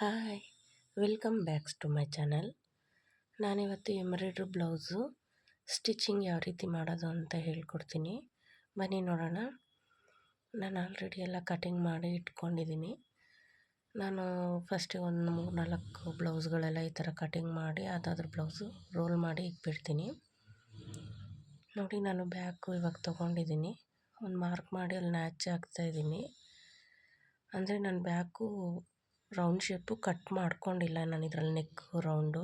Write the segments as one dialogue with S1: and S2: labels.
S1: Hi, welcome backs to my channel. ನಾನಿವತ್ತು embroidery blouse, stitching ಯಾವ ರೀತಿ ಮಾಡೋದು ಅಂತ ಹೇಳ್ಕೊಡ್ತೀನಿ. ಬನ್ನಿ ನೋಡೋಣ. ನಾನು ಆಲ್ರೆಡಿ ಎಲ್ಲ ಕಟಿಂಗ್ ಮಾಡಿ ಇಟ್ಕೊಂಡಿದ್ದೀನಿ. ನಾನು ಫಸ್ಟಿಗೆ ಒಂದು ಮೂರು ನಾಲ್ಕು ಬ್ಲೌಸ್ಗಳೆಲ್ಲ ಈ ಥರ ಕಟಿಂಗ್ ಮಾಡಿ, ಅದಾದ್ರ ಬ್ಲೌಸು ರೋಲ್ ಮಾಡಿ ಇಟ್ಬಿಡ್ತೀನಿ. ನೋಡಿ, ನಾನು ಬ್ಯಾಕು ಇವಾಗ ತೊಗೊಂಡಿದ್ದೀನಿ. ಒಂದು ಮಾರ್ಕ್ ಮಾಡಿ ಅಲ್ಲಿ ನ್ಯಾಚ್ ಹಾಕ್ತಾಯಿದ್ದೀನಿ ಅಂದರೆ ನನ್ನ ಬ್ಯಾಕು ರೌಂಡ್ ಶೇಪು ಕಟ್ ಮಾಡ್ಕೊಂಡಿಲ್ಲ ನಾನು ಇದರಲ್ಲಿ ನೆಕ್ ರೌಂಡು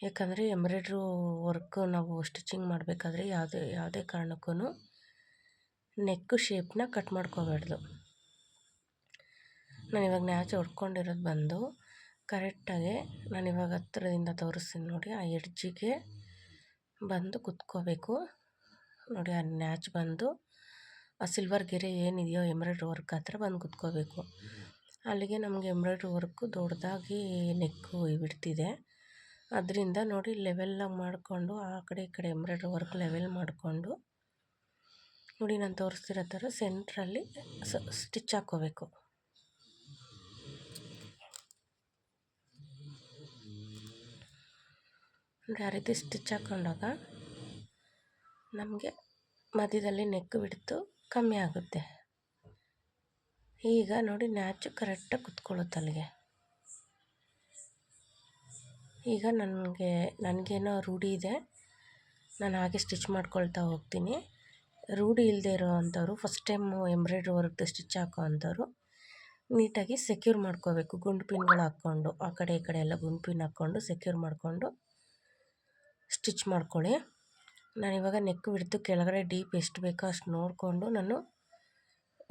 S1: ಯಾಕಂದರೆ ಎಂಬ್ರಾಯ್ಡ್ರು ವರ್ಕ್ ನಾವು ಸ್ಟಿಚಿಂಗ್ ಮಾಡಬೇಕಾದ್ರೆ ಯಾವುದೇ ಯಾವುದೇ ಕಾರಣಕ್ಕೂ ನೆಕ್ ಶೇಪ್ನ ಕಟ್ ಮಾಡ್ಕೋಬಾರ್ದು ನಾನು ಇವಾಗ ನ್ಯಾಚ್ ಹೊಡ್ಕೊಂಡಿರೋದು ಬಂದು ಕರೆಕ್ಟಾಗಿ ನಾನು ಇವಾಗ ಹತ್ರದಿಂದ ತೋರಿಸ್ತೀನಿ ನೋಡಿ, ಆ ಎಡ್ಜಿಗೆ ಬಂದು ಕುತ್ಕೋಬೇಕು. ನೋಡಿ, ಆ ನ್ಯಾಚ್ ಬಂದು, ಆ ಸಿಲ್ವರ್ ಗೆರೆ ಏನಿದೆಯೋ ಎಂಬ್ರಾಯ್ಡ್ರಿ ವರ್ಕ್ ಹತ್ರ ಬಂದು ಕುತ್ಕೋಬೇಕು. ಅಲ್ಲಿಗೆ ನಮಗೆ ಎಂಬ್ರಾಯ್ಡ್ರಿ ವರ್ಕು ದೊಡ್ಡದಾಗಿ ನೆಕ್ಕು ಬಿಡ್ತಿದೆ. ಅದರಿಂದ ನೋಡಿ ಲೆವೆಲ್ಲಾಗಿ ಮಾಡಿಕೊಂಡು ಆ ಕಡೆ ಈ ಕಡೆ ಎಂಬ್ರಾಯ್ಡ್ರಿ ವರ್ಕ್ ಲೆವೆಲ್ ಮಾಡಿಕೊಂಡು ನೋಡಿ ನಾನು ತೋರಿಸ್ತಿರೋ ಥರ ಸೆಂಟ್ರಲ್ಲಿ ಸ್ಟಿಚ್ ಹಾಕ್ಕೋಬೇಕು ನೋಡಿ ಆ ರೀತಿ ಸ್ಟಿಚ್ ಹಾಕ್ಕೊಂಡಾಗ ನಮಗೆ ಮಧ್ಯದಲ್ಲಿ ನೆಕ್ ಬಿಡ್ತು, ಕಮ್ಮಿ ಆಗುತ್ತೆ. ಈಗ ನೋಡಿ ನ್ಯಾಚು ಕರೆಕ್ಟಾಗಿ ಕುತ್ಕೊಳ್ಳುತ್ತೆ ಅಲ್ಲಿಗೆ. ಈಗ ನನಗೆ, ನನಗೇನೋ ರೂಢಿ ಇದೆ. ನಾನು ಹಾಗೆ ಸ್ಟಿಚ್ ಮಾಡ್ಕೊಳ್ತಾ ಹೋಗ್ತೀನಿ. ರೂಢಿ ಇಲ್ಲದೆ ಇರೋ ಅಂಥವ್ರು ಫಸ್ಟ್ ಟೈಮು ಎಂಬ್ರಾಯ್ಡ್ರಿ ವರ್ಕ್ದು ಸ್ಟಿಚ್ ಹಾಕೋ ಅಂಥವ್ರು ನೀಟಾಗಿ ಸೆಕ್ಯೂರ್ ಮಾಡ್ಕೋಬೇಕು. ಗುಂಡು ಪಿನ್ಗಳು ಹಾಕ್ಕೊಂಡು, ಆ ಕಡೆ ಈ ಕಡೆ ಎಲ್ಲ ಗುಂಡು ಪಿನ್ ಹಾಕ್ಕೊಂಡು ಸೆಕ್ಯೂರ್ ಮಾಡಿಕೊಂಡು ಸ್ಟಿಚ್ ಮಾಡ್ಕೊಳ್ಳಿ. ನಾನಿವಾಗ ನೆಕ್ ಬಿಡ್ತು ಕೆಳಗಡೆ ಡೀಪ್ ಎಷ್ಟು ಬೇಕೋ ಅಷ್ಟು ನೋಡಿಕೊಂಡು ನಾನು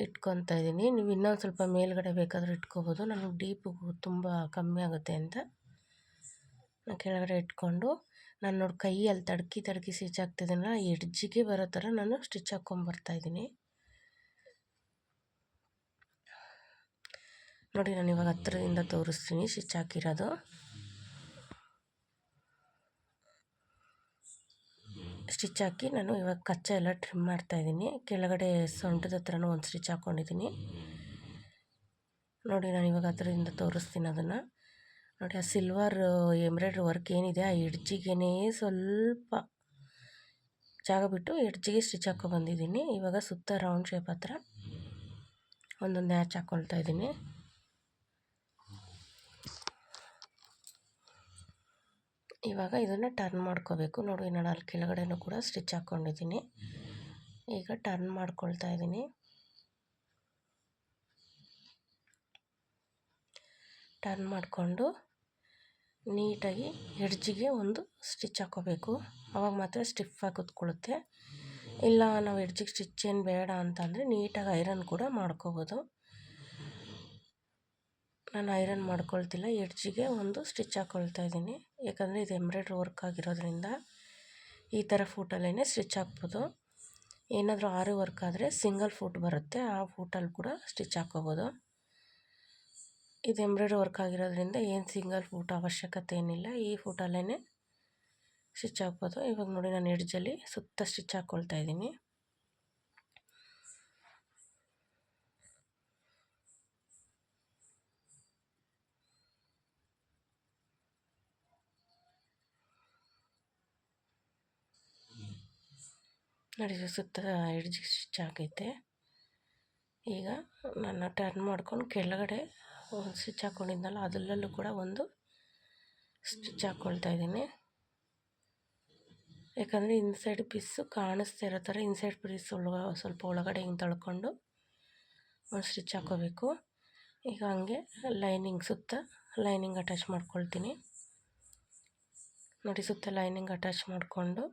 S1: ಇಟ್ಕೊತಾ ಇದ್ದೀನಿ. ನೀವು ಇನ್ನೊಂದು ಸ್ವಲ್ಪ ಮೇಲುಗಡೆ ಬೇಕಾದರೂ ಇಟ್ಕೋಬೋದು. ನನಗೆ ಡೀಪು ತುಂಬ ಕಮ್ಮಿ ಆಗುತ್ತೆ ಅಂತ ನಾನು ಕೆಳಗಡೆ ಇಟ್ಕೊಂಡು, ನಾನು ನೋಡಿ ಕೈಯಲ್ಲಿ ತಡ್ಕಿ ತಡ್ಕಿ ಸ್ಟಿಚ್ ಆಗ್ತಿದ್ದೀನಲ್ಲ ಎಡ್ಜಿಗೆ ಬರೋ ಥರ ನಾನು ಸ್ಟಿಚ್ ಹಾಕ್ಕೊಂಬರ್ತಾಯಿದ್ದೀನಿ ನೋಡಿ, ನಾನು ಇವಾಗ ಹತ್ತಿರದಿಂದ ತೋರಿಸ್ತೀನಿ ಸ್ಟಿಚ್ ಹಾಕಿರೋದು. ಸ್ಟಿಚ್ ಹಾಕಿ ನಾನು ಇವಾಗ ಕಚ್ಚೆ ಎಲ್ಲ ಟ್ರಿಮ್ ಮಾಡ್ತಾಯಿದ್ದೀನಿ ಕೆಳಗಡೆ ಸೊಂಟದ ಹತ್ರನೂ ಒಂದು ಸ್ಟಿಚ್ ಹಾಕ್ಕೊಂಡಿದ್ದೀನಿ ನೋಡಿ, ನಾನು ಇವಾಗ ಅದರಿಂದ ತೋರಿಸ್ತೀನಿ ಅದನ್ನು. ನೋಡಿ, ಆ ಸಿಲ್ವರ್ ಎಂಬ್ರಾಯ್ಡ್ರಿ ವರ್ಕ್ ಏನಿದೆ? ಆ ಎಡ್ಜಿಗೆನೇ ಸ್ವಲ್ಪ ಜಾಗ ಬಿಟ್ಟು ಎಡ್ಜಿಗೆ ಸ್ಟಿಚ್ ಬಂದಿದ್ದೀನಿ. ಇವಾಗ ಸುತ್ತ ರೌಂಡ್ ಶೇಪ್ ಹತ್ರ ಒಂದೊಂದು ಹ್ಯಾಚ್ ಹಾಕ್ಕೊಳ್ತಾ ಇದ್ದೀನಿ. ಇವಾಗ ಇದನ್ನು ಟರ್ನ್ ಮಾಡ್ಕೋಬೇಕು. ನೋಡಿ ನಾನು ಅಲ್ಲಿ ಕೆಳಗಡೆನೂ ಕೂಡ ಸ್ಟಿಚ್ ಹಾಕ್ಕೊಂಡಿದ್ದೀನಿ ಈಗ ಟರ್ನ್ ಮಾಡ್ಕೊಳ್ತಾ ಇದ್ದೀನಿ. ಟರ್ನ್ ಮಾಡಿಕೊಂಡು ನೀಟಾಗಿ ಎಡ್ಜಿಗೆ ಒಂದು ಸ್ಟಿಚ್ ಹಾಕೋಬೇಕು. ಅವಾಗ ಮಾತ್ರ ಸ್ಟಿಫಾಗಿ ಕೂತ್ಕೊಳ್ಳುತ್ತೆ. ಇಲ್ಲ, ನಾವು ಎಡ್ಜಿಗೆ ಸ್ಟಿಚ್ ಏನು ಬೇಡ ಅಂತಂದರೆ ನೀಟಾಗಿ ಐರನ್ ಕೂಡ ಮಾಡ್ಕೋಬೋದು. ನಾನು ಐರನ್ ಮಾಡ್ಕೊಳ್ತಿಲ್ಲ ಎಡ್ಜಿಗೆ ಒಂದು ಸ್ಟಿಚ್ ಹಾಕ್ಕೊಳ್ತಾ ಇದ್ದೀನಿ. ಯಾಕಂದರೆ ಇದು ಎಂಬ್ರಾಯ್ಡ್ರಿ ವರ್ಕ್ ಆಗಿರೋದ್ರಿಂದ ಈ ಥರ ಫೂಟಲ್ಲೇ ಸ್ಟಿಚ್ ಹಾಕ್ಬೋದು. ಏನಾದರೂ ಆರು ವರ್ಕ್ ಆದರೆ ಸಿಂಗಲ್ ಫೂಟ್ ಬರುತ್ತೆ, ಆ ಫೂಟಲ್ಲಿ ಕೂಡ ಸ್ಟಿಚ್ ಹಾಕ್ಕೋಬೋದು. ಇದು ಎಂಬ್ರಾಯ್ಡ್ರಿ ವರ್ಕ್ ಆಗಿರೋದ್ರಿಂದ ಏನು ಸಿಂಗಲ್ ಫೂಟ್ ಅವಶ್ಯಕತೆ ಏನಿಲ್ಲ, ಈ ಫೂಟಲ್ಲೇ ಸ್ಟಿಚ್ ಹಾಕ್ಬೋದು. ಇವಾಗ ನೋಡಿ, ನಾನು ಎಡ್ಜಲ್ಲಿ ಸುತ್ತ ಸ್ಟಿಚ್ ಹಾಕ್ಕೊಳ್ತಾ ಇದ್ದೀನಿ. ನೋಡಿ ಸುತ್ತ ಎಡ್ಜಿಗೆ ಸ್ಟಿಚ್ ಆಗೈತೆ ಈಗ ನಾನು ಟರ್ನ್ ಮಾಡ್ಕೊಂಡು ಕೆಳಗಡೆ ಒಂದು ಸ್ಟಿಚ್ ಹಾಕ್ಕೊಂಡಿದ್ನಲ್ಲ ಅದರಲ್ಲೂ ಕೂಡ ಒಂದು ಸ್ಟಿಚ್ ಹಾಕ್ಕೊಳ್ತಾ ಇದ್ದೀನಿ. ಯಾಕಂದರೆ ಇನ್ಸೈಡ್ ಪೀಸು ಕಾಣಿಸ್ತಾ ಇರೋ ಥರ ಇನ್ಸೈಡ್ ಪೀಸ್ ಒಳಗ, ಸ್ವಲ್ಪ ಒಳಗಡೆ ಹಿಂಗೆ ತಳ್ಕೊಂಡು ಒಂದು ಸ್ಟಿಚ್ ಹಾಕ್ಕೋಬೇಕು ಈಗ ಹಂಗೆ ಲೈನಿಂಗ್ ಸುತ್ತ ಲೈನಿಂಗ್ ಅಟ್ಯಾಚ್ ಮಾಡ್ಕೊಳ್ತೀನಿ. ನೋಡಿ ಸುತ್ತ ಲೈನಿಂಗ್ ಅಟ್ಯಾಚ್ ಮಾಡಿಕೊಂಡು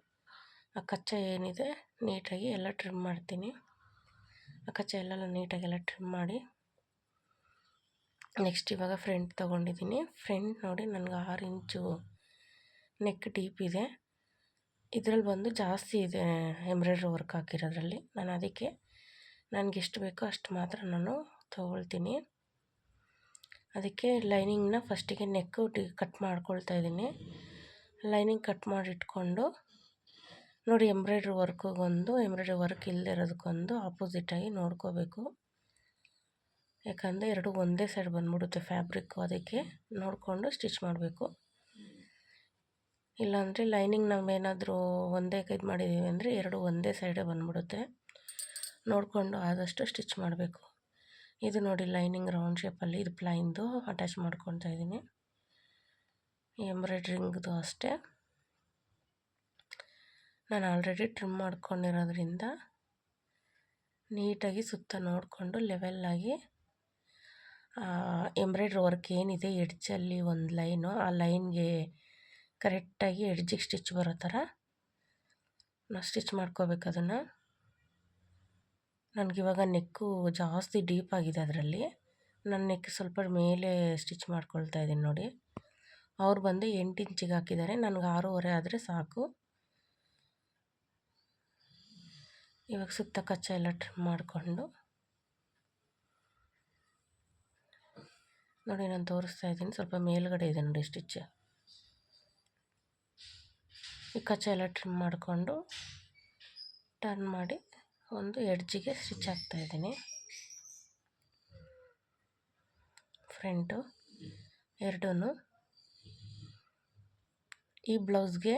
S1: ಆ ಕಚ್ಚೆ ಏನಿದೆ, ನೀಟಾಗಿ ಎಲ್ಲ ಟ್ರಿಮ್ ಮಾಡ್ತೀನಿ. ಆ ಕಚ್ಚೆ ಎಲ್ಲ ನೀಟಾಗಿ ಎಲ್ಲ ಟ್ರಿಮ್ ಮಾಡಿ. ನೆಕ್ಸ್ಟ್ ಇವಾಗ ಫ್ರಂಟ್ ತೊಗೊಂಡಿದ್ದೀನಿ. ಫ್ರಂಟ್ ನೋಡಿ ನನಗೆ ಆರು ಇಂಚು ನೆಕ್ ಡೀಪ್ ಇದೆ. ಇದರಲ್ಲಿ ಬಂದು ಜಾಸ್ತಿ ಇದೆ ಎಂಬ್ರಾಯ್ಡ್ರಿ ವರ್ಕ್ ಹಾಕಿರೋದ್ರಲ್ಲಿ. ನಾನು ಅದಕ್ಕೆ ನನಗೆ ಎಷ್ಟು ಬೇಕೋ ಅಷ್ಟು ಮಾತ್ರ ನಾನು ತೊಗೊಳ್ತೀನಿ. ಅದಕ್ಕೆ ಲೈನಿಂಗ್ನ ಫಸ್ಟಿಗೆ ನೆಕ್ಕು ಡಿ ಕಟ್ ಮಾಡ್ಕೊಳ್ತಾ ಇದ್ದೀನಿ. ಲೈನಿಂಗ್ ಕಟ್ ಮಾಡಿಟ್ಕೊಂಡು ನೋಡಿ ಎಂಬ್ರಾಯ್ಡ್ರಿ ವರ್ಕಿಗೊಂದು, ಎಂಬ್ರಾಯ್ಡ್ರಿ ವರ್ಕ್ ಇಲ್ಲದಿರೋದಕ್ಕೊಂದು ಆಪೋಸಿಟಾಗಿ ನೋಡ್ಕೋಬೇಕು. ಯಾಕಂದರೆ ಎರಡು ಒಂದೇ ಸೈಡ್ ಬಂದ್ಬಿಡುತ್ತೆ ಫ್ಯಾಬ್ರಿಕ್ಕು ಅದಕ್ಕೆ. ನೋಡಿಕೊಂಡು ಸ್ಟಿಚ್ ಮಾಡಬೇಕು. ಇಲ್ಲಾಂದರೆ ಲೈನಿಂಗ್ ನಾವೇನಾದರೂ ಒಂದೇ ಇದು ಮಾಡಿದ್ದೀವಿ ಅಂದರೆ ಎರಡು ಒಂದೇ ಸೈಡೇ ಬಂದ್ಬಿಡುತ್ತೆ. ನೋಡಿಕೊಂಡು ಆದಷ್ಟು ಸ್ಟಿಚ್ ಮಾಡಬೇಕು. ಇದು ನೋಡಿ ಲೈನಿಂಗ್ ರೌಂಡ್ ಶೇಪಲ್ಲಿ ಇದು ಪ್ಲೈನ್ದು ಅಟ್ಯಾಚ್ ಮಾಡ್ಕೊತಾ ಇದ್ದೀನಿ. ಎಂಬ್ರಾಯ್ಡ್ರಿಂಗ್ದು ಅಷ್ಟೇ. ನಾನು ಆಲ್ರೆಡಿ ಟ್ರಿಮ್ ಮಾಡ್ಕೊಂಡಿರೋದ್ರಿಂದ ನೀಟಾಗಿ ಸುತ್ತ ನೋಡಿಕೊಂಡು ಲೆವೆಲ್ಲಾಗಿ ಎಂಬ್ರಾಯ್ಡ್ರಿ ವರ್ಕ್ ಏನಿದೆ ಎಡ್ಜಲ್ಲಿ ಒಂದು ಲೈನು ಆ ಲೈನ್ಗೆ ಕರೆಕ್ಟಾಗಿ ಎಡ್ಜಿಗೆ ಸ್ಟಿಚ್ ಬರೋ ಥರ ನಾವು ಸ್ಟಿಚ್ ಮಾಡ್ಕೋಬೇಕು ಅದನ್ನು. ನನಗಿವಾಗ ನೆಕ್ಕು ಜಾಸ್ತಿ ಡೀಪ್ ಆಗಿದೆ ಅದರಲ್ಲಿ. ನನ್ನ ನೆಕ್ ಸ್ವಲ್ಪ ಮೇಲೆ ಸ್ಟಿಚ್ ಮಾಡ್ಕೊಳ್ತಾ ಇದ್ದೀನಿ ನೋಡಿ. ಅವ್ರು ಬಂದು ಎಂಟು ಇಂಚಿಗೆ ಹಾಕಿದ್ದಾರೆ. ನನಗೆ ಆರೂವರೆ ಆದರೆ ಸಾಕು. ಇವಾಗ ಸುತ್ತ ಕಚ್ಚಾ ಎಲ್ಲ ಟ್ರಿಮ್ ಮಾಡಿಕೊಂಡು. ನೋಡಿ ನಾನು ತೋರಿಸ್ತಾ ಇದ್ದೀನಿ. ಸ್ವಲ್ಪ ಮೇಲ್ಗಡೆ ಇದೆ ನೋಡಿ ಸ್ಟಿಚ್ ಈ ಕಚ್ಚಾ ಎಲ್ಲ ಟ್ರಿಮ್ ಮಾಡಿಕೊಂಡು ಟರ್ನ್ ಮಾಡಿ ಒಂದು ಎಡ್ಜಿಗೆ ಸ್ಟಿಚ್ ಹಾಕ್ತಾ ಇದ್ದೀನಿ. ಫ್ರಂಟು ಎರಡೂ ಈ ಬ್ಲೌಸ್ಗೆ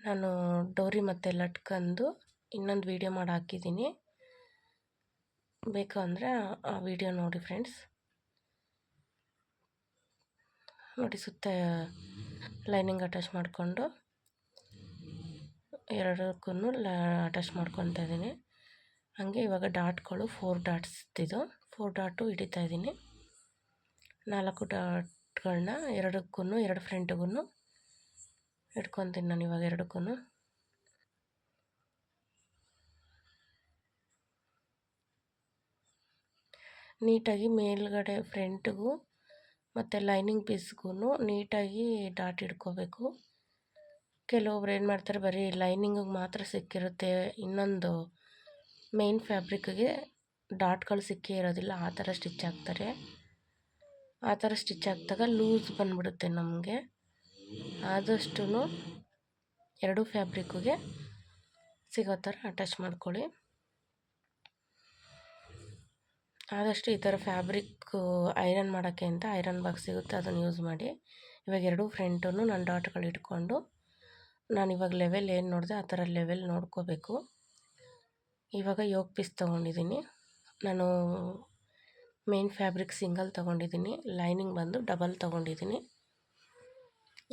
S1: ನಾನು ಡೋರಿ ಮತ್ತೆ ಲಟ್ಕಂದು ಇನ್ನೊಂದು ವೀಡಿಯೋ ಮಾಡಿ ಹಾಕಿದ್ದೀನಿ. ಬೇಕು ಅಂದರೆ ಆ ವಿಡಿಯೋ ನೋಡಿ ಫ್ರೆಂಡ್ಸ್ ನೋಡಿ ಸುತ್ತ ಲೈನಿಂಗ್ ಅಟ್ಯಾಚ್ ಮಾಡಿಕೊಂಡು ಎರಡಕ್ಕೂ ಲ ಅಟ್ಯಾಚ್ ಮಾಡ್ಕೊತಾ ಇದ್ದೀನಿ. ಹಾಗೆ ಇವಾಗ ಡಾಟ್ಗಳು ಫೋರ್ ಡಾಟ್ಸ್ ಇದು. ಫೋರ್ ಡಾಟು ಹಿಡಿತಾ ಇದ್ದೀನಿ. ನಾಲ್ಕು ಡಾಟ್ಗಳನ್ನ ಎರಡಕ್ಕೂ ಎರಡು ಫ್ರಂಟ್ಗೂ ಇಟ್ಕೊತೀನಿ ನಾನು ಇವಾಗ ಎರಡಕ್ಕೂ ನೀಟಾಗಿ ಮೇಲುಗಡೆ ಫ್ರಂಟ್ಗೂ ಮತ್ತು ಲೈನಿಂಗ್ ಪೀಸ್ಗೂ ನೀಟಾಗಿ ಡಾಟ್ ಇಡ್ಕೋಬೇಕು ಕೆಲವೊಬ್ರು ಏನು ಮಾಡ್ತಾರೆ, ಬರೀ ಲೈನಿಂಗಿಗೆ ಮಾತ್ರ ಸಿಕ್ಕಿರುತ್ತೆ, ಇನ್ನೊಂದು ಮೇನ್ ಫ್ಯಾಬ್ರಿಕ್ಗೆ ಡಾಟ್ಗಳು ಸಿಕ್ಕೇ ಇರೋದಿಲ್ಲ, ಆ ಥರ ಸ್ಟಿಚ್ ಹಾಕ್ತಾರೆ. ಆ ಥರ ಸ್ಟಿಚ್ ಹಾಕಿದಾಗ ಲೂಸ್ ಬಂದುಬಿಡುತ್ತೆ ನಮಗೆ. ಆದಷ್ಟು ಎರಡೂ ಫ್ಯಾಬ್ರಿಕ್ಕಿಗೆ ಸಿಗೋ ಥರ ಅಟ್ಯಾಚ್ ಮಾಡ್ಕೊಳ್ಳಿ. ಆದಷ್ಟು ಈ ಥರ ಫ್ಯಾಬ್ರಿಕ್ ಐರನ್ ಮಾಡೋಕ್ಕೆ ಅಂತ ಐರನ್ ಬಾಕ್ಸ್ ಸಿಗುತ್ತೆ ಅದನ್ನು ಯೂಸ್ ಮಾಡಿ. ಇವಾಗ ಎರಡೂ ಫ್ರಂಟೂ ನಾನು ಡಾಟ್ಗಳು ಇಟ್ಕೊಂಡು ನಾನು ಇವಾಗ ಲೆವೆಲ್ ಏನು ನೋಡಿದೆ ಆ ಥರ ಲೆವೆಲ್ ನೋಡ್ಕೋಬೇಕು. ಇವಾಗ ಯೋಗ ಪೀಸ್ ತೊಗೊಂಡಿದ್ದೀನಿ. ನಾನು ಮೇನ್ ಫ್ಯಾಬ್ರಿಕ್ ಸಿಂಗಲ್ ತೊಗೊಂಡಿದ್ದೀನಿ. ಲೈನಿಂಗ್ ಬಂದು ಡಬಲ್ ತೊಗೊಂಡಿದ್ದೀನಿ.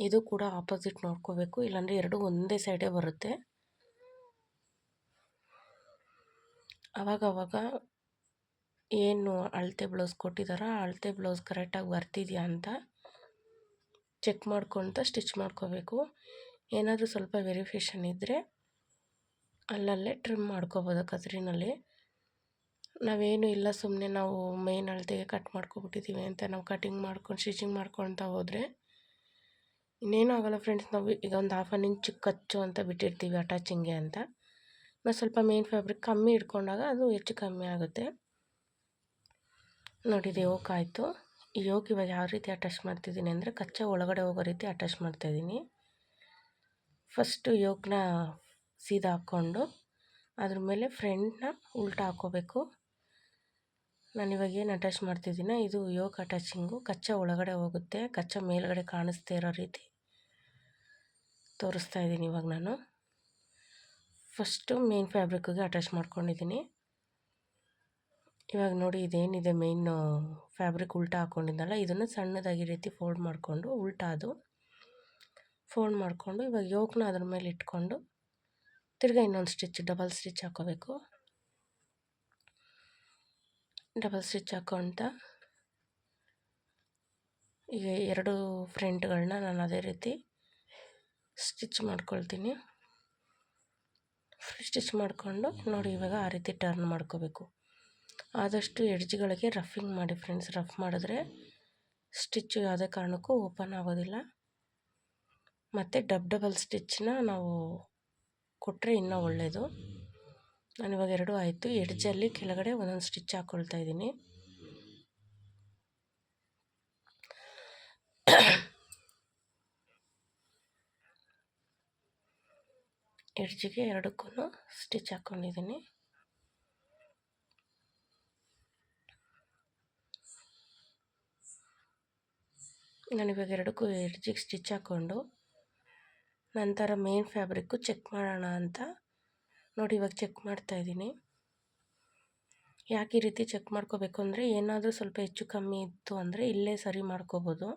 S1: ಇದು ಕೂಡ ಆಪೋಸಿಟ್ ನೋಡ್ಕೋಬೇಕು. ಇಲ್ಲಾಂದರೆ ಎರಡೂ ಒಂದೇ ಸೈಡೇ ಬರುತ್ತೆ. ಅವಾಗವಾಗ ಏನು ಅಳತೆ ಬ್ಲೌಸ್ ಕೊಟ್ಟಿದ್ದಾರೋ ಆ ಅಳತೆ ಬ್ಲೌಸ್ ಕರೆಕ್ಟಾಗಿ ಬರ್ತಿದೆಯಾ ಅಂತ ಚೆಕ್ ಮಾಡ್ಕೊತ ಸ್ಟಿಚ್ ಮಾಡ್ಕೋಬೇಕು. ಏನಾದರೂ ಸ್ವಲ್ಪ ವೆರಿಫಿಕೇಷನ್ ಇದ್ದರೆ ಅಲ್ಲಲ್ಲೇ ಟ್ರಿಮ್ ಮಾಡ್ಕೋಬೋದು ಕತ್ರಿನಲ್ಲಿ. ನಾವೇನು ಇಲ್ಲ ಸುಮ್ಮನೆ ನಾವು ಮೇನ್ ಅಳತೆಗೆ ಕಟ್ ಮಾಡ್ಕೊಬಿಟ್ಟಿದ್ದೀವಿ ಅಂತ ನಾವು ಕಟಿಂಗ್ ಮಾಡ್ಕೊಂಡು, ಸ್ಟಿಚಿಂಗ್ ಮಾಡ್ಕೊಳ್ತಾ ಹೋದರೆ ಇನ್ನೇನು ಆಗೋಲ್ಲ ಫ್ರೆಂಡ್ಸ್, ನಾವು ಈಗ ಒಂದು ಹಾಫ್ ಆನ್ ಇಂಚ್ ಕಚ್ಚು ಅಂತ ಬಿಟ್ಟಿರ್ತೀವಿ ಅಟ್ಯಾಚಿಂಗ್ಗೆ ಅಂತ. ನಾವು ಸ್ವಲ್ಪ ಮೇನ್ ಫ್ಯಾಬ್ರಿಕ್ ಕಮ್ಮಿ ಇಟ್ಕೊಂಡಾಗ ಅದು ಹೆಚ್ಚು ಕಮ್ಮಿ ಆಗುತ್ತೆ. ನೋಡಿ ಇದು ಯೋಕ್ ಆಯಿತು. ಈ ಯೋಕ್ ಇವಾಗ ಯಾವ ರೀತಿ ಅಟ್ಯಾಚ್ ಮಾಡ್ತಿದ್ದೀನಿ ಅಂದರೆ ಕಚ್ಚಾ ಒಳಗಡೆ ಹೋಗೋ ರೀತಿ ಅಟ್ಯಾಚ್ ಮಾಡ್ತಾಯಿದ್ದೀನಿ ಫಸ್ಟು ಯೋಕ್ನ ಸೀದಾ ಹಾಕ್ಕೊಂಡು ಅದ್ರ ಮೇಲೆ ಫ್ರಂಟ್ನ ಉಲ್ಟಾ ಹಾಕ್ಕೋಬೇಕು ನಾನು ಇವಾಗ ಏನು ಅಟ್ಯಾಚ್ ಮಾಡ್ತಿದ್ದೀನೋ ಇದು ಯೋಕ್ ಅಟ್ಯಾಚಿಂಗು ಕಚ್ಚಾ ಒಳಗಡೆ ಹೋಗುತ್ತೆ, ಕಚ್ಚಾ ಮೇಲ್ಗಡೆ ಕಾಣಿಸ್ತಾ ಇರೋ ರೀತಿ ತೋರಿಸ್ತಾ ಇದ್ದೀನಿ ಇವಾಗ ನಾನು. ಫಸ್ಟು ಮೇನ್ ಫ್ಯಾಬ್ರಿಕ್ಗೆ ಅಟ್ಯಾಚ್ ಮಾಡ್ಕೊಂಡಿದ್ದೀನಿ. ಇವಾಗ ನೋಡಿ ಇದೇನಿದೆ ಮೇಯ್ನು ಫ್ಯಾಬ್ರಿಕ್ ಉಲ್ಟಾ ಹಾಕ್ಕೊಂಡಿದ್ದಲ್ಲ ಇದನ್ನು ಸಣ್ಣದಾಗಿ ರೀತಿ ಫೋಲ್ಡ್ ಮಾಡಿಕೊಂಡು ಉಲ್ಟಾ ಅದು ಫೋಲ್ಡ್ ಮಾಡಿಕೊಂಡು ಇವಾಗ ಯೋಕ್ನ ಅದ್ರ ಮೇಲೆ ಇಟ್ಕೊಂಡು ತಿರ್ಗಾ ಇನ್ನೊಂದು ಸ್ಟಿಚ್ ಡಬಲ್ ಸ್ಟಿಚ್ ಹಾಕೋಬೇಕು. ಡಬಲ್ ಸ್ಟಿಚ್ ಹಾಕೋಂತ ಈಗ ಎರಡು ಫ್ರಂಟ್ಗಳನ್ನ ನಾನು ಅದೇ ರೀತಿ ಸ್ಟಿಚ್ ಮಾಡ್ಕೊಳ್ತೀನಿ. ಸ್ಟಿಚ್ ಮಾಡಿಕೊಂಡು ನೋಡಿ ಇವಾಗ ಆ ರೀತಿ ಟರ್ನ್ ಮಾಡ್ಕೋಬೇಕು. ಆದಷ್ಟು ಎಡ್ಜ್ಗಳಿಗೆ ರಫಿಂಗ್ ಮಾಡಿ ಫ್ರೆಂಡ್ಸ್, ರಫ್ ಮಾಡಿದ್ರೆ ಸ್ಟಿಚ್ಚು ಯಾವುದೇ ಕಾರಣಕ್ಕೂ ಓಪನ್ ಆಗೋದಿಲ್ಲ. ಮತ್ತು ಡಬ್ ಡಬಲ್ ಸ್ಟಿಚ್ನ ನಾವು ಕೊಟ್ಟರೆ ಇನ್ನೂ ಒಳ್ಳೆಯದು ನಾನಿವಾಗ ಎರಡು ಆಯಿತು. ಎಡ್ಜಲ್ಲಿ ಕೆಳಗಡೆ ಒಂದೊಂದು ಸ್ಟಿಚ್ ಹಾಕ್ಕೊಳ್ತಾ ಇದ್ದೀನಿ. ಎಡ್ಜಿಗೆ ಎರಡಕ್ಕೂ ಸ್ಟಿಚ್ ಹಾಕ್ಕೊಂಡಿದ್ದೀನಿ ನಾನು ಇವಾಗ ಎರಡಕ್ಕೂ ಎಡ್ಜಿಗೆ ಸ್ಟಿಚ್ ಹಾಕ್ಕೊಂಡು ನಂತರ ಮೇನ್ ಫ್ಯಾಬ್ರಿಕ್ಕು ಚೆಕ್ ಮಾಡೋಣ ಅಂತ ನೋಡಿ ಇವಾಗ ಚೆಕ್ ಮಾಡ್ತಾಯಿದ್ದೀನಿ ಯಾಕೆ ಈ ರೀತಿ ಚೆಕ್ ಮಾಡ್ಕೋಬೇಕು ಅಂದರೆ ಏನಾದರೂ ಸ್ವಲ್ಪ ಹೆಚ್ಚು ಕಮ್ಮಿ ಇತ್ತು ಅಂದರೆ ಇಲ್ಲೇ ಸರಿ ಮಾಡ್ಕೋಬೋದು.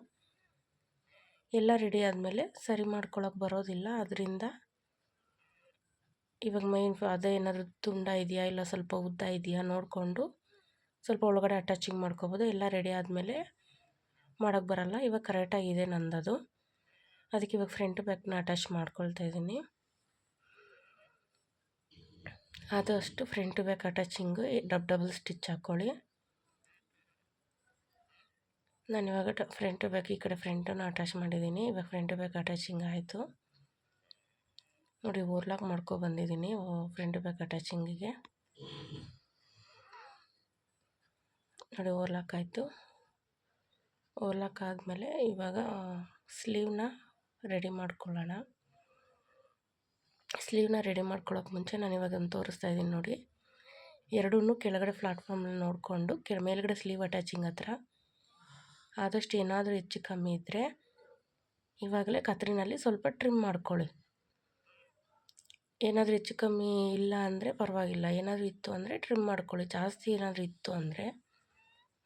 S1: ಎಲ್ಲ ರೆಡಿ ಆದಮೇಲೆ ಸರಿ ಮಾಡ್ಕೊಳಕ್ಕೆ ಬರೋದಿಲ್ಲ ಅದರಿಂದ ಇವಾಗ ಮೈನ್ ಅದೇ ಏನಾದರೂ ತುಂಡ ಇದೆಯಾ ಇಲ್ಲ ಸ್ವಲ್ಪ ಉದ್ದ ಇದೆಯಾ ನೋಡಿಕೊಂಡು ಸ್ವಲ್ಪ ಒಳಗಡೆ ಅಟ್ಯಾಚಿಂಗ್ ಮಾಡ್ಕೋಬೋದು. ಎಲ್ಲ ರೆಡಿ ಆದಮೇಲೆ ಮಾಡೋಕ್ಕೆ ಬರಲ್ಲ. ಇವಾಗ ಕರೆಕ್ಟಾಗಿದೆ ನಂದದು. ಅದಕ್ಕೆ ಇವಾಗ ಫ್ರಂಟ್ ಬ್ಯಾಕ್ನ ಅಟ್ಯಾಚ್ ಮಾಡ್ಕೊಳ್ತಾ ಇದ್ದೀನಿ ಆದಷ್ಟು front back attaching dub double stitch ಹಾಕ್ಕೊಳ್ಳಿ ನಾನು ಇವಾಗ ಫ್ರಂಟ್ ಬ್ಯಾಕ್ ಈ ಕಡೆ ಫ್ರಂಟನ್ನು ಅಟ್ಯಾಚ್ ಮಾಡಿದ್ದೀನಿ ಇವಾಗ ಫ್ರಂಟ್ ಬ್ಯಾಕ್ ಅಟ್ಯಾಚಿಂಗ್ ಆಯಿತು. ನೋಡಿ ಓರ್ಲಾಕ್ ಮಾಡ್ಕೊ ಬಂದಿದ್ದೀನಿ ಫ್ರಂಟ್ ಬ್ಯಾಕ್ ಅಟ್ಯಾಚಿಂಗಿಗೆ ನೋಡಿ ಓರ್ಲಾಕ್ ಆಯಿತು. ಓರ್ಲಾಕ್ ಆದಮೇಲೆ ಇವಾಗ ಸ್ಲೀವ್ನ ರೆಡಿ ಮಾಡ್ಕೊಳ್ಳೋಣ. ಸ್ಲೀವ್ನ ರೆಡಿ ಮಾಡ್ಕೊಳ್ಳೋಕೆ ಮುಂಚೆ ನಾನು ಇವಾಗ ಒಂದು ತೋರಿಸ್ತಾ ಇದ್ದೀನಿ ನೋಡಿ. ಎರಡೂ ಕೆಳಗಡೆ ಪ್ಲಾಟ್ಫಾರ್ಮಲ್ಲಿ ನೋಡಿಕೊಂಡು ಕೆ ಮೇಲ್ಗಡೆ ಸ್ಲೀವ್ ಅಟ್ಯಾಚಿಂಗ್ ಹತ್ರ ಆದಷ್ಟು ಏನಾದರೂ ಹೆಚ್ಚು ಕಮ್ಮಿ ಇದ್ದರೆ ಇವಾಗಲೇ ಕತ್ರಿನಲ್ಲಿ ಸ್ವಲ್ಪ ಟ್ರಿಮ್ ಮಾಡ್ಕೊಳ್ಳಿ. ಏನಾದರೂ ಹೆಚ್ಚು ಕಮ್ಮಿ ಇಲ್ಲ ಅಂದರೆ ಪರವಾಗಿಲ್ಲ. ಏನಾದರೂ ಇತ್ತು ಅಂದರೆ ಟ್ರಿಮ್ ಮಾಡ್ಕೊಳ್ಳಿ. ಜಾಸ್ತಿ ಏನಾದರೂ ಇತ್ತು ಅಂದರೆ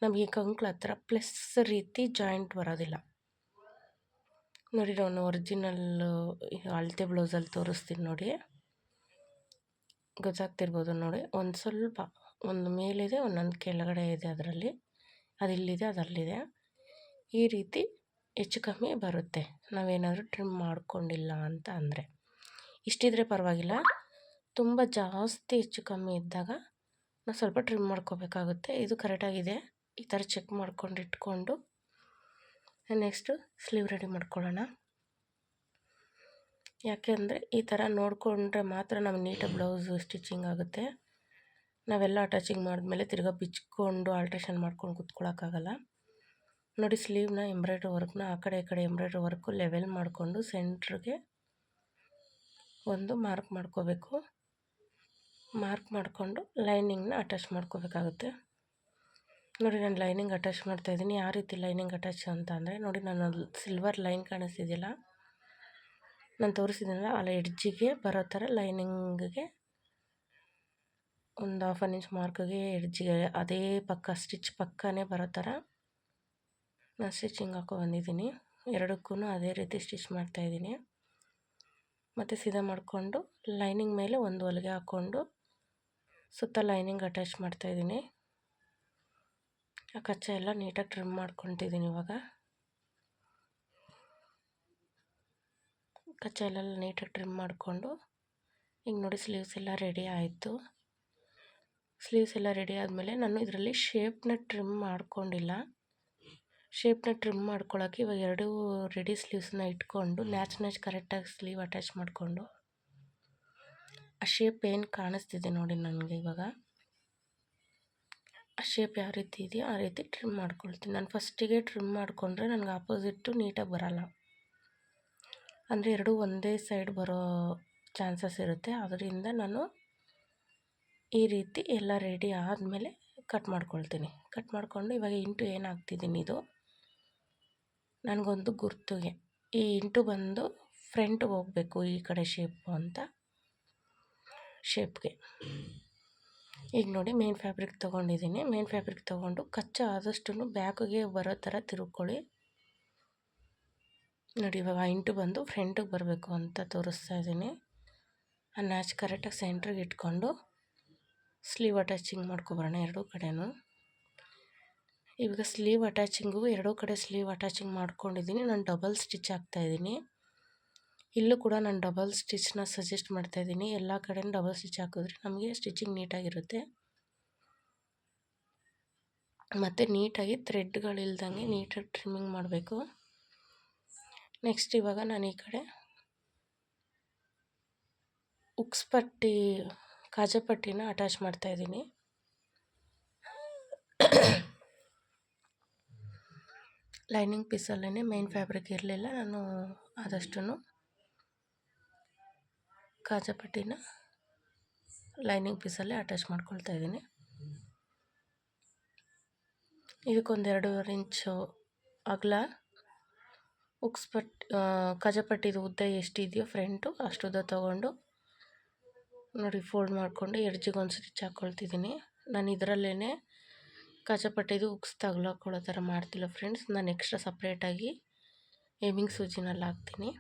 S1: ನಮಗೆ ಕಂಕ್ಳ ಹತ್ರ ಪ್ಲಸ್ ರೀತಿ ಜಾಯಿಂಟ್ ಬರೋದಿಲ್ಲ. ನೋಡಿ ನಾನು ಒರಿಜಿನಲ್ಲು ಅಳತೆ ಬ್ಲೌಸಲ್ಲಿ ತೋರಿಸ್ತೀನಿ ನೋಡಿ. ಗೊತ್ತಾಗ್ತಿರ್ಬೋದು ನೋಡಿ. ಒಂದು ಸ್ವಲ್ಪ, ಒಂದು ಮೇಲಿದೆ, ಒಂದೊಂದು ಕೆಳಗಡೆ ಇದೆ ಅದರಲ್ಲಿ. ಅದಿಲ್ಲಿದೆ ಅದರಲ್ಲಿದೆ ಈ ರೀತಿ ಹೆಚ್ಚು ಕಮ್ಮಿ ಬರುತ್ತೆ. ನಾವೇನಾದರೂ ಟ್ರಿಮ್ ಮಾಡಿಕೊಂಡಿಲ್ಲ ಅಂತ ಅಂದರೆ. ಇಷ್ಟಿದ್ರೆ ಪರವಾಗಿಲ್ಲ. ತುಂಬ ಜಾಸ್ತಿ ಹೆಚ್ಚು ಕಮ್ಮಿ ಇದ್ದಾಗ ನಾವು ಸ್ವಲ್ಪ ಟ್ರಿಮ್ ಮಾಡ್ಕೋಬೇಕಾಗುತ್ತೆ. ಇದು ಕರೆಕ್ಟಾಗಿದೆ ಈ ಥರ ಚೆಕ್ ಮಾಡ್ಕೊಂಡು ಇಟ್ಕೊಂಡು, ನೆಕ್ಸ್ಟು ಸ್ಲೀವ್ ರೆಡಿ ಮಾಡ್ಕೊಳ್ಳೋಣ. ಯಾಕೆ ಅಂದರೆ ಈ ಥರ ನೋಡಿಕೊಂಡ್ರೆ ಮಾತ್ರ ನಮ್ಗೆ ನೀಟಾಗಿ ಬ್ಲೌಸು ಸ್ಟಿಚಿಂಗ್ ಆಗುತ್ತೆ. ನಾವೆಲ್ಲ ಅಟ್ಯಾಚಿಂಗ್ ಮಾಡಿದ್ಮೇಲೆ ತಿರ್ಗಾ ಬಿಚ್ಕೊಂಡು ಆಲ್ಟ್ರೇಷನ್ ಮಾಡ್ಕೊಂಡು ಕುತ್ಕೊಳ್ಳೋಕ್ಕಾಗಲ್ಲ ನೋಡಿ ಸ್ಲೀವ್ನ, ಎಂಬ್ರಾಯ್ಡ್ರಿ ವರ್ಕ್ನ, ಆ ಕಡೆ ಈ ಕಡೆ ಎಂಬ್ರಾಯ್ಡ್ರಿ ವರ್ಕು ಲೆವೆಲ್ ಮಾಡಿಕೊಂಡು ಸೆಂಟ್ರಿಗೆ ಒಂದು ಮಾರ್ಕ್ ಮಾಡ್ಕೋಬೇಕು. ಮಾರ್ಕ್ ಮಾಡಿಕೊಂಡು ಲೈನಿಂಗ್ನ ಅಟ್ಯಾಚ್ ಮಾಡ್ಕೋಬೇಕಾಗುತ್ತೆ. ನೋಡಿ ನಾನು ಲೈನಿಂಗ್ ಅಟ್ಯಾಚ್ ಮಾಡ್ತಾಯಿದ್ದೀನಿ ಯಾವ ರೀತಿ ಲೈನಿಂಗ್ ಅಟ್ಯಾಚ್ ಅಂತ ಅಂದರೆ, ನೋಡಿ ನಾನು ಸಿಲ್ವರ್ ಲೈನ್ ಕಾಣಿಸ್ತಿದ್ದಿಲ್ಲ ನಾನು ತೋರಿಸಿದ್ದೀನಲ್ಲ ಅಲ್ಲಿ ಎಡ್ಜಿಗೆ ಬರೋ ಥರ ಲೈನಿಂಗ್ಗೆ ಒಂದು ಹಾಫ್ ಆನ್ ಇಂಚ್ ಮಾರ್ಕ್ಗೆ ಎಡ್ಜಿಗೆ ಅದೇ ಪಕ್ಕ ಸ್ಟಿಚ್ ಪಕ್ಕನೇ ಬರೋ ಥರ ನಾನು ಸ್ಟಿಚಿಂಗ್ ಹಾಕೋ ಬಂದಿದ್ದೀನಿ. ಎರಡಕ್ಕೂ ಅದೇ ರೀತಿ ಸ್ಟಿಚ್ ಮಾಡ್ತಾಯಿದ್ದೀನಿ ಮತ್ತು ಸೀದಾ ಮಾಡಿಕೊಂಡು ಲೈನಿಂಗ್ ಮೇಲೆ ಒಂದು ಹೊಲಿಗೆ ಹಾಕ್ಕೊಂಡು ಸುತ್ತ ಲೈನಿಂಗ್ ಅಟ್ಯಾಚ್ ಮಾಡ್ತಾಯಿದ್ದೀನಿ ಆ ಕಚ್ಚೆ ಎಲ್ಲ ನೀಟಾಗಿ ಟ್ರಿಮ್ ಮಾಡ್ಕೊತಿದ್ದೀನಿ ಇವಾಗ. ಕಚ್ಚೆ ಎಲ್ಲ ನೀಟಾಗಿ ಟ್ರಿಮ್ ಮಾಡಿಕೊಂಡು, ಈಗ ನೋಡಿ ಸ್ಲೀವ್ಸ್ ಎಲ್ಲ ರೆಡಿ ಆಯಿತು. ಸ್ಲೀವ್ಸ್ ಎಲ್ಲ ರೆಡಿ ಆದಮೇಲೆ ನಾನು ಇದರಲ್ಲಿ ಶೇಪ್ನ ಟ್ರಿಮ್ ಮಾಡ್ಕೊಂಡಿಲ್ಲ. ಶೇಪ್ನ ಟ್ರಿಮ್ ಮಾಡ್ಕೊಳ್ಳೋಕೆ ಇವಾಗ ಎರಡು ರೆಡಿ ಸ್ಲೀವ್ಸನ್ನ ಇಟ್ಕೊಂಡು ನ್ಯಾಚ್ ನ್ಯಾಚ್ ಕರೆಕ್ಟಾಗಿ ಸ್ಲೀವ್ ಅಟ್ಯಾಚ್ ಮಾಡಿಕೊಂಡು, ಆ ಶೇಪ್ ಏನು ಕಾಣಿಸ್ತಿದೆ ನೋಡಿ ನನಗೆ ಇವಾಗ. ಶೇಪ್ ಯಾವ ರೀತಿ ಇದೆಯೋ ಆ ರೀತಿ ಟ್ರಿಮ್ ಮಾಡ್ಕೊಳ್ತೀನಿ. ನಾನು ಫಸ್ಟಿಗೆ ಟ್ರಿಮ್ ಮಾಡಿಕೊಂಡ್ರೆ ನನಗೆ ಆಪೋಸಿಟ್ಟು ನೀಟಾಗಿ ಬರೋಲ್ಲ. ಅಂದರೆ ಎರಡೂ ಒಂದೇ ಸೈಡ್ ಬರೋ ಚಾನ್ಸಸ್ ಇರುತ್ತೆ. ಅದರಿಂದ ನಾನು ಈ ರೀತಿ ಎಲ್ಲ ರೆಡಿ ಆದಮೇಲೆ ಕಟ್ ಮಾಡ್ಕೊಳ್ತೀನಿ. ಕಟ್ ಮಾಡಿಕೊಂಡು ಇವಾಗ ಇಂಟು ಏನಾಗ್ತಿದ್ದೀನಿ ಇದು. ನನಗೊಂದು ಗುರ್ತುಗೆ. ಈ ಇಂಟು ಬಂದು ಫ್ರಂಟ್ಗೆ ಹೋಗಬೇಕು ಈ ಕಡೆ ಶೇಪು ಅಂತ ಶೇಪ್ಗೆ ಈಗ ನೋಡಿ ಮೇನ್ ಫ್ಯಾಬ್ರಿಕ್ ತೊಗೊಂಡಿದ್ದೀನಿ. ಮೇನ್ ಫ್ಯಾಬ್ರಿಕ್ ತೊಗೊಂಡು ಕಚ್ಚಾ ಆದಷ್ಟು ಬ್ಯಾಕಿಗೆ ಬರೋ ಥರ ತಿರುಕೊಳ್ಳಿ ನೋಡಿ ಇವಾಗ ಇಂಟು ಬಂದು ಫ್ರಂಟಿಗೆ ಬರಬೇಕು ಅಂತ ತೋರಿಸ್ತಾ ಇದ್ದೀನಿ. ಆ ನ್ಯಾಚ್ ಕರೆಕ್ಟಾಗಿ ಸೆಂಟ್ರಿಗೆ ಇಟ್ಕೊಂಡು ಸ್ಲೀವ್ ಅಟ್ಯಾಚಿಂಗ್ ಮಾಡ್ಕೊಬರೋಣ ಎರಡೂ ಕಡೆಯೂ ಇವಾಗ ಸ್ಲೀವ್ ಅಟ್ಯಾಚಿಂಗು ಎರಡೂ ಕಡೆ ಸ್ಲೀವ್ ಅಟ್ಯಾಚಿಂಗ್ ಮಾಡ್ಕೊಂಡಿದ್ದೀನಿ. ನಾನು ಡಬಲ್ ಸ್ಟಿಚ್ ಹಾಕ್ತಾಯಿದ್ದೀನಿ ಇಲ್ಲೂ ಕೂಡ ನಾನು ಡಬಲ್ ಸ್ಟಿಚ್ನ ಸಜೆಸ್ಟ್ ಮಾಡ್ತಾ ಮಾಡ್ತಾಯಿದ್ದೀನಿ ಎಲ್ಲ ಕಡೆ ಡಬಲ್ ಸ್ಟಿಚ್ ಹಾಕಿದ್ರೆ ನಮಗೆ ಸ್ಟಿಚಿಂಗ್ ನೀಟಾಗಿರುತ್ತೆ. ಮತ್ತು ನೀಟಾಗಿ ಥ್ರೆಡ್ಗಳಿಲ್ದಂಗೆ ನೀಟಾಗಿ ಟ್ರಿಮ್ಮಿಂಗ್ ಮಾಡಬೇಕು. ನೆಕ್ಸ್ಟ್ ಇವಾಗ ನಾನು ಈ ಕಡೆ ಉಕ್ಸ್ ಪಟ್ಟಿ ಕಾಜಪಟ್ಟಿನ ಅಟ್ಯಾಚ್ ಮಾಡ್ತಾ ಮಾಡ್ತಾಯಿದ್ದೀನಿ ಲೈನಿಂಗ್ ಪೀಸಲ್ಲೇ ಮೇನ್ ಫ್ಯಾಬ್ರಿಕ್ ಇರಲಿಲ್ಲ, ನಾನು ಆದಷ್ಟು ಕಾಜಪಟ್ಟಿನ ಲೈನಿಂಗ್ ಪೀಸಲ್ಲೇ ಅಟ್ಯಾಚ್ ಮಾಡ್ಕೊಳ್ತಾ ಇದ್ದೀನಿ. ಇದಕ್ಕೊಂದು ಎರಡೂವರೆ ಇಂಚು ಅಗಲ. ಉಕ್ಸ್ ಪಟ್ ಕಜಪಟ್ಟಿದು ಉದ್ದ ಎಷ್ಟಿದೆಯೋ ಫ್ರಂಟು ಅಷ್ಟು ಉದ್ದ ತೊಗೊಂಡು ನೋಡಿ ಫೋಲ್ಡ್ ಮಾಡಿಕೊಂಡು ಎಡ್ಜಿಗೆ ಒಂದು ಸ್ಟಿಚ್ ಹಾಕ್ಕೊಳ್ತಿದ್ದೀನಿ ನಾನು ಇದರಲ್ಲೇ ಕಜಪಟ್ಟಿದು ಉಕ್ಸ್ ತಗಲಾಕೊಳ್ಳೋ ಥರ ಮಾಡ್ತಿಲ್ಲ ಫ್ರೆಂಡ್ಸ್. ನಾನು ಎಕ್ಸ್ಟ್ರಾ ಸಪ್ರೇಟಾಗಿ ಏಮಿಂಗ್ ಸೂಜಿನಲ್ಲಿ ಹಾಕ್ತೀನಿ.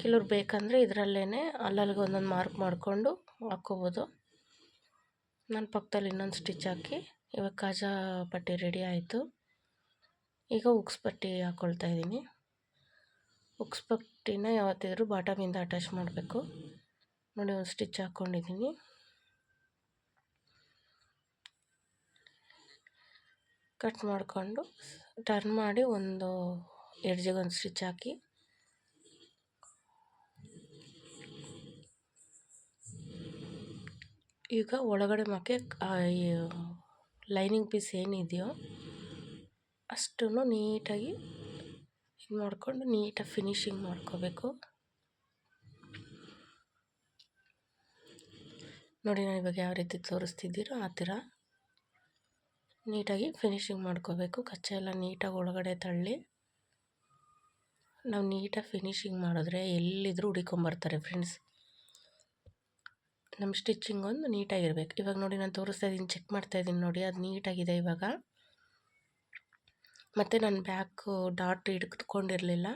S1: ಕೆಲವ್ರು ಬೇಕಂದರೆ ಇದರಲ್ಲೇ ಅಲ್ಲಲ್ಲಿಗೆ ಒಂದೊಂದು ಮಾರ್ಕ್ ಮಾಡಿಕೊಂಡು ಹಾಕ್ಕೋಬೋದು ನಾನು ಪಕ್ಕದಲ್ಲಿ ಇನ್ನೊಂದು ಸ್ಟಿಚ್ ಹಾಕಿ, ಇವಾಗ ಕಾಜಾ ಪಟ್ಟಿ ರೆಡಿ ಆಯಿತು. ಈಗ ಉಕ್ಸ್ ಪಟ್ಟಿ ಹಾಕ್ಕೊಳ್ತಾ ಇದ್ದೀನಿ. ಉಕ್ಸ್ ಪಟ್ಟಿನ ಯಾವತ್ತಿದ್ರೂ ಬಾಟಮಿಂದ ಅಟ್ಯಾಚ್ ಮಾಡಬೇಕು. ನೋಡಿ, ಒಂದು ಸ್ಟಿಚ್ ಹಾಕ್ಕೊಂಡಿದ್ದೀನಿ ಕಟ್ ಮಾಡಿಕೊಂಡು ಟರ್ನ್ ಮಾಡಿ ಒಂದು ಎಡ್ಜಿಗೆ ಒಂದು ಸ್ಟಿಚ್ ಹಾಕಿ ಈಗ ಒಳಗಡೆ ಮಾಕೆ ಲೈನಿಂಗ್ ಪೀಸ್ ಏನಿದೆಯೋ ಅಷ್ಟೂ ನೀಟಾಗಿ ಇದು ಮಾಡಿಕೊಂಡು ನೀಟಾಗಿ ಫಿನಿಶಿಂಗ್ ಮಾಡ್ಕೋಬೇಕು. ನೋಡಿ ನಾನು ಇವಾಗ ಯಾವ ರೀತಿ ತೋರಿಸ್ತಿದ್ದೀರೋ ಆ ಥರ ನೀಟಾಗಿ ಫಿನಿಶಿಂಗ್ ಮಾಡ್ಕೋಬೇಕು. ಕಚ್ಚೆ ಎಲ್ಲ ನೀಟಾಗಿ ಒಳಗಡೆ ತಳ್ಳಿ ನಾವು ನೀಟಾಗಿ ಫಿನಿಶಿಂಗ್ ಮಾಡಿದ್ರೆ ಎಲ್ಲಿದ್ದರೂ ಹುಡಿಕೊಂಬರ್ತಾರೆ ಫ್ರೆಂಡ್ಸ್ ನಮ್ಮ ಸ್ಟಿಚ್ಚಿಂಗ್ ಒಂದು ನೀಟಾಗಿರ್ಬೇಕು. ಇವಾಗ ನೋಡಿ ನಾನು ತೋರಿಸ್ತಾ ಇದ್ದೀನಿ, ಚೆಕ್ ಮಾಡ್ತಾ ಇದ್ದೀನಿ ನೋಡಿ, ಅದು ನೀಟಾಗಿದೆ ಇವಾಗ. ಮತ್ತು ನಾನು ಬ್ಯಾಕ್ ಡಾಟ್ ಹಿಡ್ಕೊಂಡಿರಲಿಲ್ಲ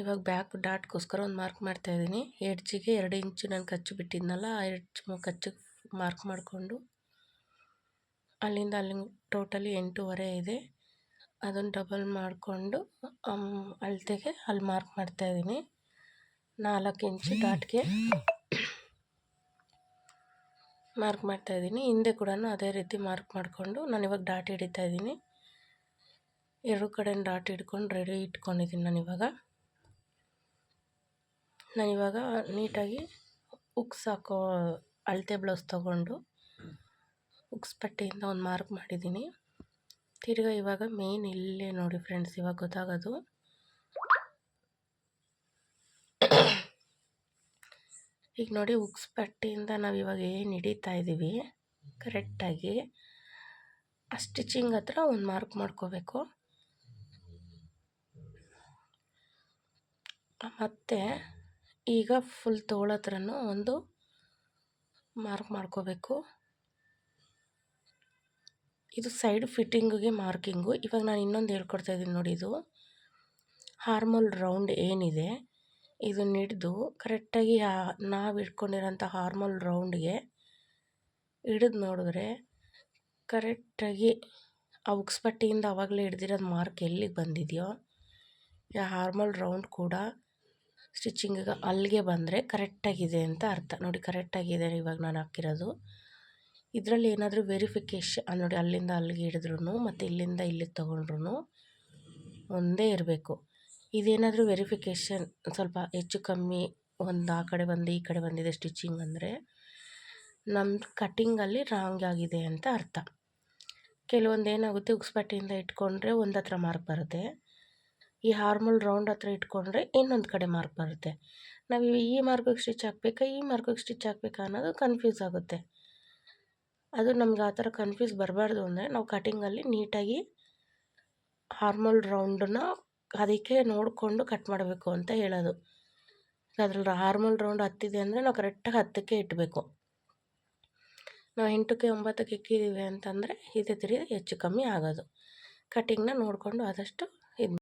S1: ಇವಾಗ ಬ್ಯಾಕ್ ಡಾಟ್ಗೋಸ್ಕರ ಒಂದು ಮಾರ್ಕ್ ಮಾಡ್ತಾಯಿದ್ದೀನಿ ಎಡ್ಜಿಗೆ ಎರಡು ಇಂಚು ನಾನು ಕಚ್ಚು ಬಿಟ್ಟಿದ್ನಲ್ಲ, ಆ ಎಡ್ಜ್ ಕಚ್ಚಿಗೆ ಮಾರ್ಕ್ ಮಾಡಿಕೊಂಡು. ಅಲ್ಲಿಂದ ಅಲ್ಲಿ ಟೋಟಲಿ ಎಂಟೂವರೆ ಇದೆ. ಅದನ್ನು ಡಬಲ್ ಮಾಡಿಕೊಂಡು ಅಳತೆಗೆ ಅಲ್ಲಿ ಮಾರ್ಕ್ ಮಾಡ್ತಾಯಿದ್ದೀನಿ ನಾಲ್ಕು ಇಂಚು ಡಾಟ್ಗೆ. ಮಾರ್ಕ್ ಮಾಡ್ತಾ ಇದ್ದೀನಿ. ಹಿಂದೆ ಕೂಡ ಅದೇ ರೀತಿ ಮಾರ್ಕ್ ಮಾಡಿಕೊಂಡು ನಾನು ಇವಾಗ ಡಾಟ್ ಹಿಡಿತಾ ಇದ್ದೀನಿ. ಎರಡು ಕಡೆ ಡಾಟ್ ಹಿಡ್ಕೊಂಡು ರೆಡಿ ಇಟ್ಕೊಂಡಿದ್ದೀನಿ ನಾನಿವಾಗ ನಾನಿವಾಗ ನೀಟಾಗಿ ಉಕ್ಸ್ ಹಾಕೋ ಅಳತೆ ಬ್ಲೌಸ್ ತೊಗೊಂಡು ಉಕ್ಸ್ ಪಟ್ಟಿಯಿಂದ ಒಂದು ಮಾರ್ಕ್ ಮಾಡಿದ್ದೀನಿ. ತಿರ್ಗಾ ಇವಾಗ ಮೇನ್ ಇಲ್ಲೇ ನೋಡಿ ಫ್ರೆಂಡ್ಸ್ ಇವಾಗ ಗೊತ್ತಾಗೋದು. ಈಗ ನೋಡಿ ಉಕ್ಸ್ ಪಟ್ಟಿಯಿಂದ ನಾವು ಇವಾಗ ಏನು ಹಿಡಿತಾ ಇದ್ದೀವಿ ಕರೆಕ್ಟಾಗಿ. ಆ ಸ್ಟಿಚಿಂಗ್ ಹತ್ರ ಒಂದು ಮಾರ್ಕ್ ಮಾಡ್ಕೋಬೇಕು. ಮತ್ತು ಈಗ ಫುಲ್ ತೋಳತ್ರನೂ ಒಂದು ಮಾರ್ಕ್ ಮಾಡ್ಕೋಬೇಕು. ಇದು ಸೈಡ್ ಫಿಟ್ಟಿಂಗಿಗೆ ಮಾರ್ಕಿಂಗು. ಇವಾಗ ನಾನು ಇನ್ನೊಂದು ಹೇಳ್ಕೊಡ್ತಾ ಇದ್ದೀನಿ ನೋಡಿ ಇದು. ಹಾರ್ಮೋಲ್ ರೌಂಡ್ ಏನಿದೆ ಇದನ್ನ ಹಿಡಿದು ಕರೆಕ್ಟಾಗಿ ನಾವು ಇಟ್ಕೊಂಡಿರೋಂಥ ಹಾರ್ಮೋಲ್ ರೌಂಡ್ಗೆ ಹಿಡಿದು ನೋಡಿದ್ರೆ ಕರೆಕ್ಟಾಗಿ ಆ ಉಕ್ಸ್ಪಟ್ಟಿಯಿಂದ ಆವಾಗಲೇ ಹಿಡ್ದಿರೋದು ಮಾರ್ಕ್ ಎಲ್ಲಿಗೆ ಬಂದಿದೆಯೋ ಆ ಹಾರ್ಮೋಲ್ ರೌಂಡ್ ಕೂಡ ಸ್ಟಿಚಿಂಗಿಗೆ ಅಲ್ಲಿಗೆ ಬಂದರೆ ಕರೆಕ್ಟಾಗಿದೆ ಅಂತ ಅರ್ಥ. ನೋಡಿ, ಕರೆಕ್ಟಾಗಿದೆ ಇವಾಗ ನಾನು ಹಾಕಿರೋದು. ಇದರಲ್ಲಿ ಏನಾದರೂ ವೆರಿಫಿಕೇಷನ್ ನೋಡಿ ಅಲ್ಲಿಂದ ಅಲ್ಲಿಗೆ ಹಿಡಿದ್ರೂ ಮತ್ತು ಇಲ್ಲಿಂದ ಇಲ್ಲಿಗೆ ತೊಗೊಂಡ್ರು ಒಂದೇ ಇರಬೇಕು. ಇದೇನಾದರೂ ವೆರಿಫಿಕೇಷನ್ ಸ್ವಲ್ಪ ಹೆಚ್ಚು ಕಮ್ಮಿ ಒಂದು ಆ ಕಡೆ ಬಂದು ಈ ಕಡೆ ಬಂದಿದೆ ಸ್ಟಿಚಿಂಗ್ ಅಂದರೆ ನಮ್ಮ ಕಟ್ಟಿಂಗಲ್ಲಿ ರಾಂಗ್ ಆಗಿದೆ ಅಂತ ಅರ್ಥ. ಕೆಲವೊಂದು ಏನಾಗುತ್ತೆ, ಉಕ್ಸ್ಪಟ್ಟಿಯಿಂದ ಇಟ್ಕೊಂಡ್ರೆ ಒಂದು ಹತ್ರ ಮಾರ್ಕ್ ಬರುತ್ತೆ. ಈ ಹಾರ್ಮಲ್ ರೌಂಡ್ ಹತ್ರ ಇಟ್ಕೊಂಡ್ರೆ ಇನ್ನೊಂದು ಕಡೆ ಮಾರ್ಕ್ ಬರುತ್ತೆ. ನಾವು ಈ ಮಾರ್ಕಿಗೆ ಸ್ಟಿಚ್ ಹಾಕ್ಬೇಕಾ, ಈ ಮಾರ್ಕಿಗೆ ಸ್ಟಿಚ್ ಹಾಕ್ಬೇಕಾ ಅನ್ನೋದು ಕನ್ಫ್ಯೂಸ್ ಆಗುತ್ತೆ. ಅದು ನಮ್ಗೆ ಆ ಥರ ಕನ್ಫ್ಯೂಸ್ ಬರಬಾರ್ದು ಅಂದರೆ ನಾವು ಕಟ್ಟಿಂಗಲ್ಲಿ ನೀಟಾಗಿ ಹಾರ್ಮಲ್ ರೌಂಡನ್ನ ಅದಕ್ಕೆ ನೋಡಿಕೊಂಡು ಕಟ್ ಮಾಡಬೇಕು ಅಂತ ಹೇಳೋದು. ಅದ್ರಲ್ಲಿ ನಾರ್ಮಲ್ ರೌಂಡ್ ಹತ್ತಿದೆ ಅಂದರೆ ನಾವು ಕರೆಕ್ಟಾಗಿ ಹತ್ತಕ್ಕೆ ಇಟ್ಟಬೇಕು ನಾವು ಎಂಟಕ್ಕೆ ಒಂಬತ್ತಕ್ಕೆ ಇಕ್ಕಿದ್ದೀವಿ ಅಂತಂದರೆ ಇದೇ ತಿರುಗಿ ಹೆಚ್ಚು ಕಮ್ಮಿ ಆಗೋದು. ಕಟ್ಟಿಂಗ್ನ ನೋಡಿಕೊಂಡು ಆದಷ್ಟು ಇದು